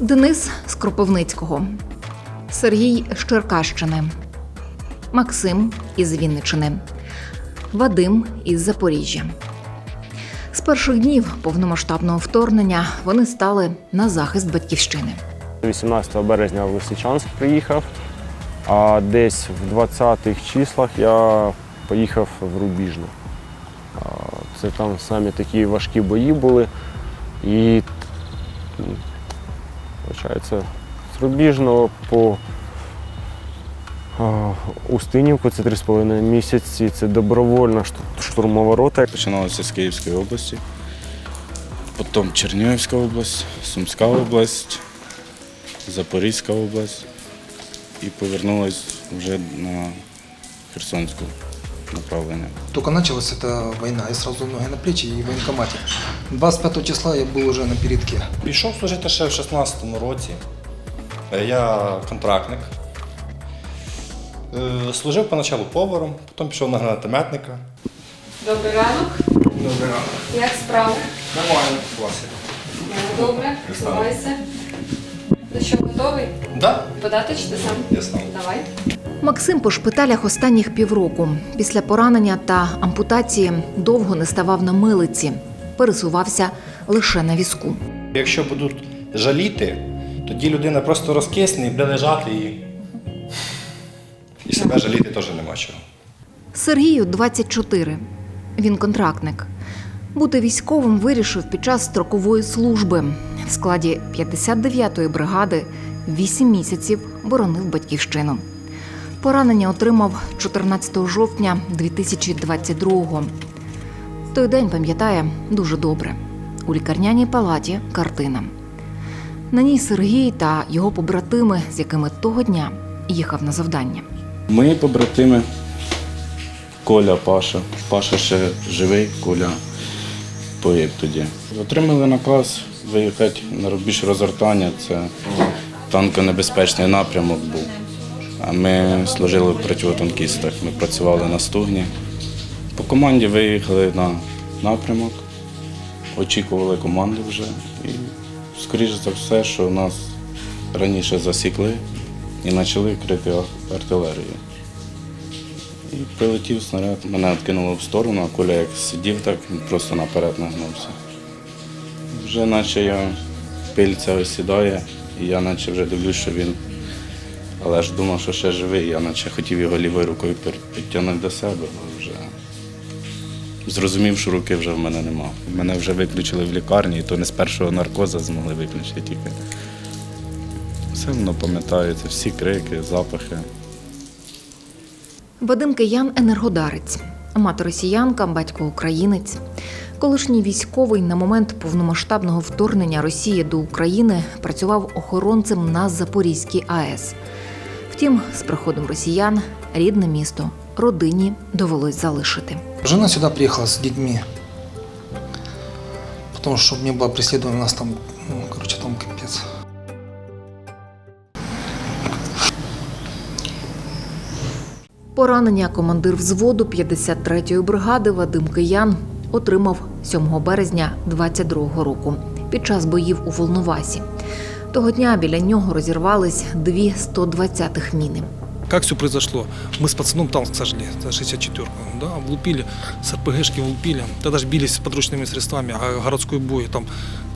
Денис з Кропивницького, Сергій з Черкащини, Максим із Вінничини, Вадим із Запоріжжя. З перших днів повномасштабного вторгнення вони стали на захист батьківщини. 18 березня в Лисичанськ приїхав, а десь в 20-х числах я поїхав в Рубіжну. Це там самі такі важкі бої були. І виходить, з Рубіжного по Устинівку це 3,5 місяці, це добровольна штурмова рота. Починалося з Київської області, потім Чернігівська область, Сумська область, Запорізька область і повернулась вже на Херсонську направлення. Только началась эта война, я сразу ноги на плечи и в военкомате. 25 числа я был уже на передке. Пішов служити ще в 16-му році. Е, Я контрактник. Е, Служив поначалу поваром, потім пішов на гранатометника. Добрий ранок. Добре ранок. Як справи? Нормально, класі. Добре, вставайся. Ну що, готовий? Да? Подати чи ти сам? Я сам. Давай. Максим по шпиталях останніх півроку. Після поранення та ампутації довго не ставав на милиці, пересувався лише на візку. Якщо будуть жаліти, тоді людина просто розкисне і буде лежати і. І себе жаліти теж нема чого. Сергію 24. Він контрактник. Бути військовим вирішив під час строкової служби. В складі 59-ї бригади 8 місяців боронив батьківщину. Поранення отримав 14 жовтня 2022-го. Той день пам'ятає дуже добре. У лікарняній палаті картина. На ній Сергій та його побратими, з якими того дня їхав на завдання. Ми побратими Коля, Паша. Паша ще живий, Коля погиб тоді. Отримали наказ виїхати на рубіж розгортання. Це танконебезпечний напрямок був. А ми служили в противотанкістах. Ми працювали на стугні. По команді виїхали на напрямок, очікували команди вже. І, скоріш за все, що нас раніше засікли і почали крити артилерію. І прилетів снаряд, мене відкинуло в сторону, а Коля як сидів, так просто наперед нагнувся. Вже наче я пильця осідає, і я наче вже дивлюсь, що він. Але ж думав, що ще живий, я наче хотів його лівою рукою підтягнути до себе, але вже зрозумів, що руки вже в мене нема. Мене вже виключили в лікарні, і то не з першого наркоза змогли виключити тільки. Все воно пам'ятається, всі крики, запахи. Вадим Киян енергодарець, мати росіянка, батько українець. Колишній військовий на момент повномасштабного вторгнення Росії до України працював охоронцем на Запорізькій АЕС. Втім, з приходом росіян рідне місто родині довелось залишити. Жена сюда приехала с детьми. Потому что мне было преследование, у нас там, ну, короче, там капец. Поранення командир взводу 53-ї бригади Вадим Киян отримав 7 березня 22-го року під час боїв у Волновасі. Того дня біля нього розірвались дві 120-х міни. Как все произошло? Мы с пацаном танк сожгли, это 64 да, влупили, с РПГшки влупили. Тогда же бились с подручными средствами, а городской бой там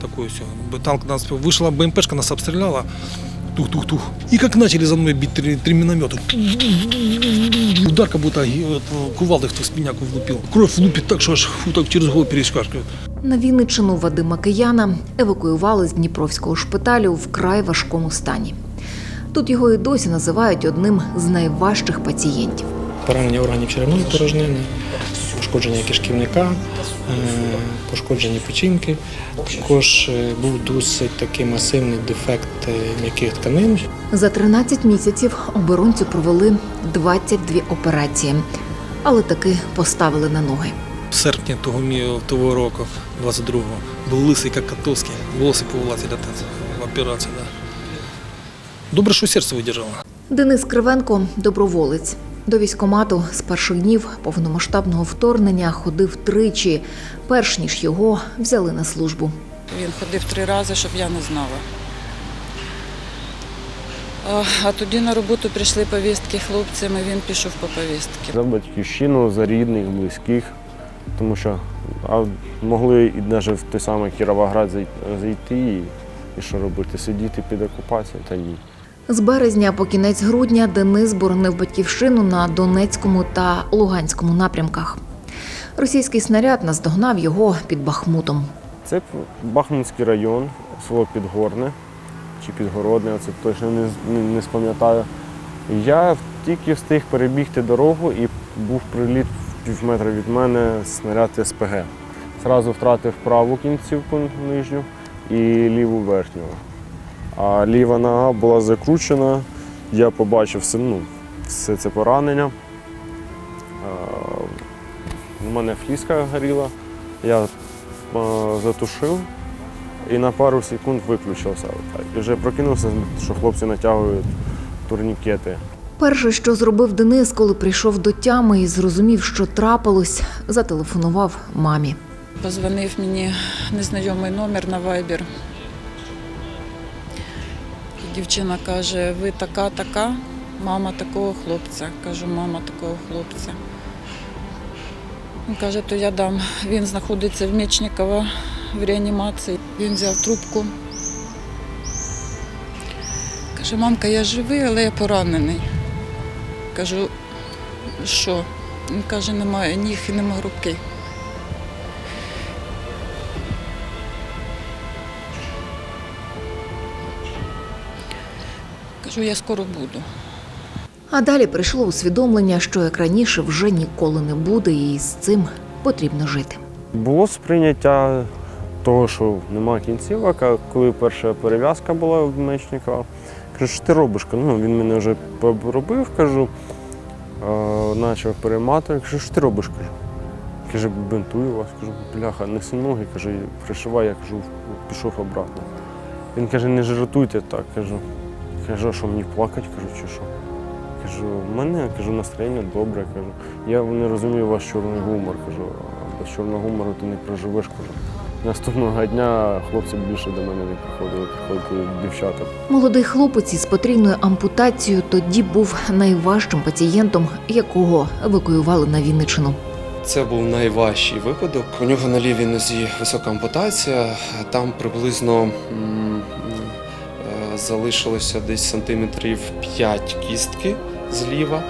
такое все. Танк нас вышла, БМПшка нас обстреляла, тух-тух-тух. И как начали за мной бить три, три миномета. Удар как будто кувалдой кто в спиняку влупил. Кровь лупит так, что аж фу, так через голову перескакивает. На Вінниччину Вадима Кияна евакуювали з Дніпровського шпиталю в край важкому стані. Тут його і досі називають одним з найважчих пацієнтів. поранення органів черевної порожнини, пошкодження кишківника, е, пошкодження печінки. Також е, був досить такий масивний дефект е, м'яких тканин. За 13 місяців оборонцю провели 22 операції, але таки поставили на ноги. В серпні того, того року, 22-го, був лисий, як Котовський, волоси повилазили от операції. Да. Добре, що серце видержало. Денис Кривенко доброволець. До військомату з перших днів повномасштабного вторгнення ходив тричі, перш ніж його взяли на службу. Він ходив три рази, щоб я не знала, А, А тоді на роботу прийшли повістки хлопцям, і він пішов по повістки. За батьківщину, за рідних, близьких. Тому що а могли і навіть в той самий Кіровоград зайти і, і що робити? Сидіти під окупацією? Та ні. З березня по кінець грудня Денис боронив батьківщину на Донецькому та Луганському напрямках. Російський снаряд наздогнав його під Бахмутом. Це Бахмутський район, село Підгорне чи Підгородне, це точно не, не, спам'ятаю. Я тільки встиг перебігти дорогу і був приліт пів метра від мене снаряд СПГ. Зразу втратив праву кінцівку нижню і ліву верхню. А ліва нога була закручена, я побачив все, ну, все це поранення. У мене фліска горіла, я затушив і на пару секунд виключився. І вже прокинувся, що хлопці натягують турнікети. Перше, що зробив Денис, коли прийшов до тями і зрозумів, що трапилось, зателефонував мамі. Позвонив мені незнайомий номер на Viber. Дівчина каже, ви така, така, мама такого хлопця. Кажу, мама такого хлопця. Він каже, то я дам. Він знаходиться в Мечникова в реанімації. Він взяв трубку. Каже, мамка, я живий, але я поранений. Кажу, що? Він каже, немає ніг і немає руки. Кажу, я скоро буду. А далі прийшло усвідомлення, що як раніше вже ніколи не буде, і з цим потрібно жити. Було сприйняття того, що немає кінцівок, а коли перша перев'язка була в Мечникова, кажу, що ти робиш? Ну, він мене вже поробив, кажу, почав переймати. Кажу, що ти робиш? Кажу. Каже, бинтую вас, кажу, бляха, неси ноги, каже, пришивай, я кажу, пішов обратно. Він каже, не жартуйте так, кажу. Кажу, що мені плакати, кажу, чи що? Кажу, в мене кажу, настроєння добре, кажу. Я не розумію ваш чорний гумор, кажу, без чорного гумору ти не проживеш, кажу. Наступного дня хлопці більше до мене не приходили, приходили дівчата. Молодий хлопець із потрійною ампутацією тоді був найважчим пацієнтом, якого евакуювали на Вінниччину. Це був найважчий випадок. У нього на лівій нозі висока ампутація. Там приблизно залишилося десь сантиметрів 5 кістки зліва.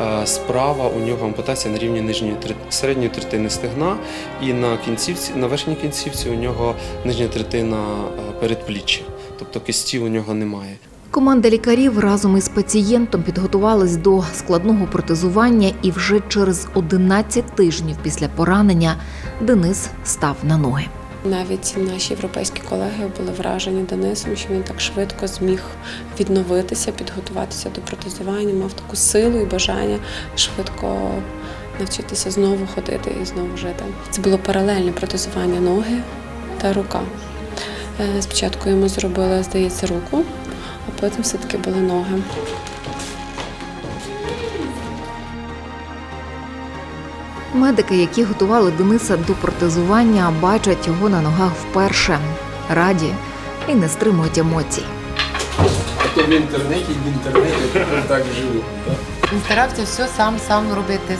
Е, Справа у нього ампутація на рівні нижньої середньої третини стегна, і на кінцівці, на верхній кінцівці у нього нижня третина е, передпліччя. Тобто кисті у нього немає. Команда лікарів разом із пацієнтом підготувалась до складного протезування, і вже через 11 тижнів після поранення Денис став на ноги. Навіть наші європейські колеги були вражені Денисом, що він так швидко зміг відновитися, підготуватися до протезування, мав таку силу і бажання швидко навчитися знову ходити і знову жити. Це було паралельне протезування ноги та рука. Е, Спочатку йому зробили, здається, руку, а потім все-таки були ноги. Медики, які готували Дениса до протезування, бачать його на ногах вперше, раді і не стримують емоцій. То в інтернеті, в інтернеті так живу. Він старався все сам сам робити.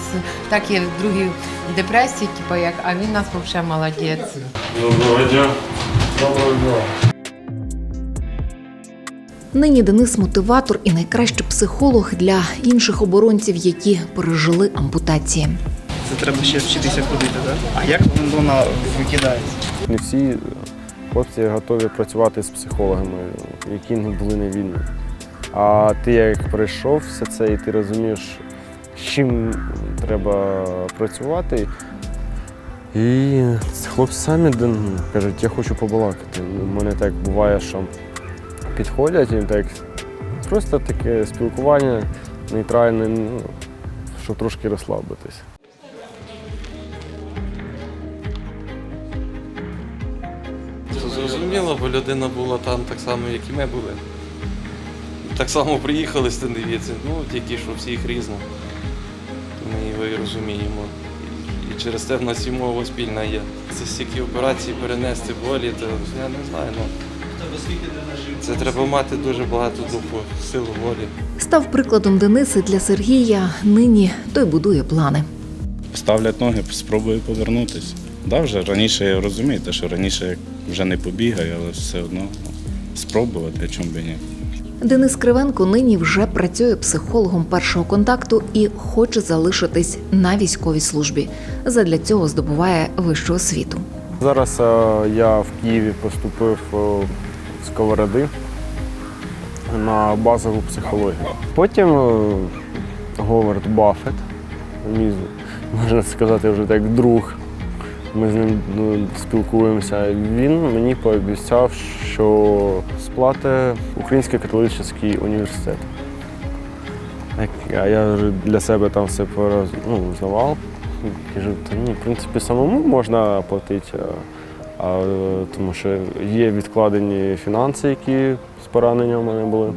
Так є другі депресії, типу як, а він нас взагалі молодець. Доброго дня. Доброго дня. Нині Денис мотиватор і найкращий психолог для інших оборонців, які пережили ампутації. Це треба ще вчитися ходити, так? А як вона викидається? Не всі хлопці готові працювати з психологами, які не були на війні. А ти як пройшов все це, і ти розумієш, з чим треба працювати. І хлопці самі кажуть, я хочу побалакати. У мене так буває, що підходять і так просто таке спілкування нейтральне, ну, щоб трошки розслабитись. Зрозуміло, бо людина була там так само, як і ми були. Так само приїхали з Тендивіці, ну тільки що всіх різно. Ми його і розуміємо. І- через те в нас і мова спільна є. Це стільки операцій перенести болі, то я не знаю. Ну, Це треба мати дуже багато духу, силу волі. Став прикладом Денис і для Сергія. Нині той будує плани. Ставлять ноги, спробую повернутися. Да, вже раніше я розумієте, що раніше як вже не побігаю, але все одно спробувати, чому б і ні. Денис Кривенко нині вже працює психологом першого контакту і хоче залишитись на військовій службі. Задля цього здобуває вищу освіту. Зараз е, я в Києві поступив е, в Сковороди на базову психологію. Потім е, Говард Баффет, мій, можна сказати, вже так друг. Ми з ним ну, спілкуємося. Він мені пообіцяв, що сплати Український католицький університет. А я вже для себе там все пороз, ну, узнавав. Кажу, та ні, в принципі, самому можна платити, а, тому що є відкладені фінанси, які з поранення в мене були.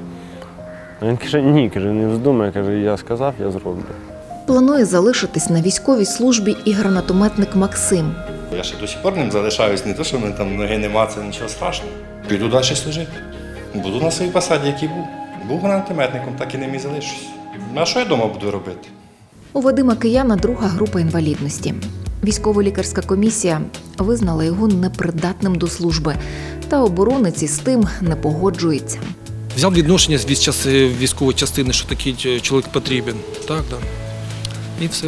А він каже, ні, каже, не вздумай, каже, я сказав, я зроблю. Планує залишитись на військовій службі і гранатометник Максим. Я ще до сих пор ним залишаюсь, не то, що в мене там ноги нема, це нічого страшного. Піду далі служити. Буду на своїй посаді, який був. Був гранатометником, так і ним і залишусь. Ну, А що я вдома буду робити? У Вадима Кияна друга група інвалідності. Військово-лікарська комісія визнала його непридатним до служби, та оборонець із тим не погоджується. Взяв відношення з військової частини, що такий е, чоловік потрібен. Так, да. І все.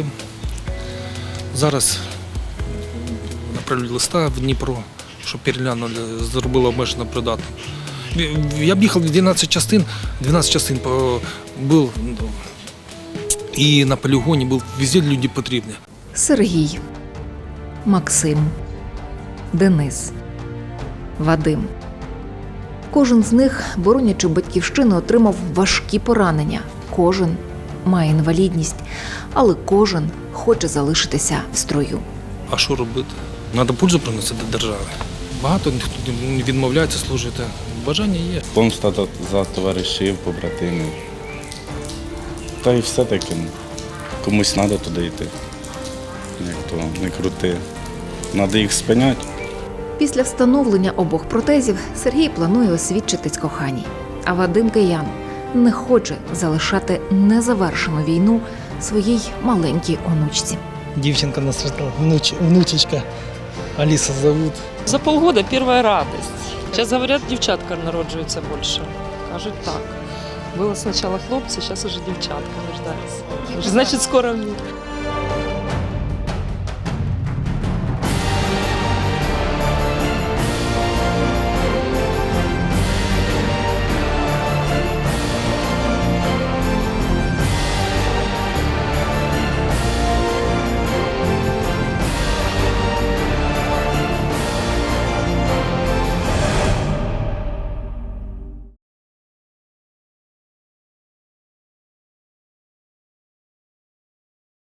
Зараз направлю листа в Дніпро, щоб переглянули, зробили обмежено придатним. Ві- Я б їхав в 12 частин, 12 частин був і на полігоні був везде люди потрібні. Сергій, Максим, Денис, Вадим. Кожен з них, боронячи батьківщину, отримав важкі поранення. Кожен має інвалідність, але кожен хоче залишитися в строю. А що робити? Треба пользу приносити державі. Багато ніхто не відмовляється служити. Бажання є. Помста за- товаришів, побратимів. Та й все-таки ну, комусь треба туди йти. Як то не крути. Треба їх спиняти. Після встановлення обох протезів Сергій планує освідчитись коханій. А Вадим Киян не хоче залишати незавершену війну своїй маленькій онучці. Дівчинка нас внуч, внучечка. Аліса зовут. За полгода первая радость. Зараз говорят, дівчатка народжується больше. Кажуть так. Було спочатку хлопці, зараз уже дівчатка рождаются. Значить, скоро мне.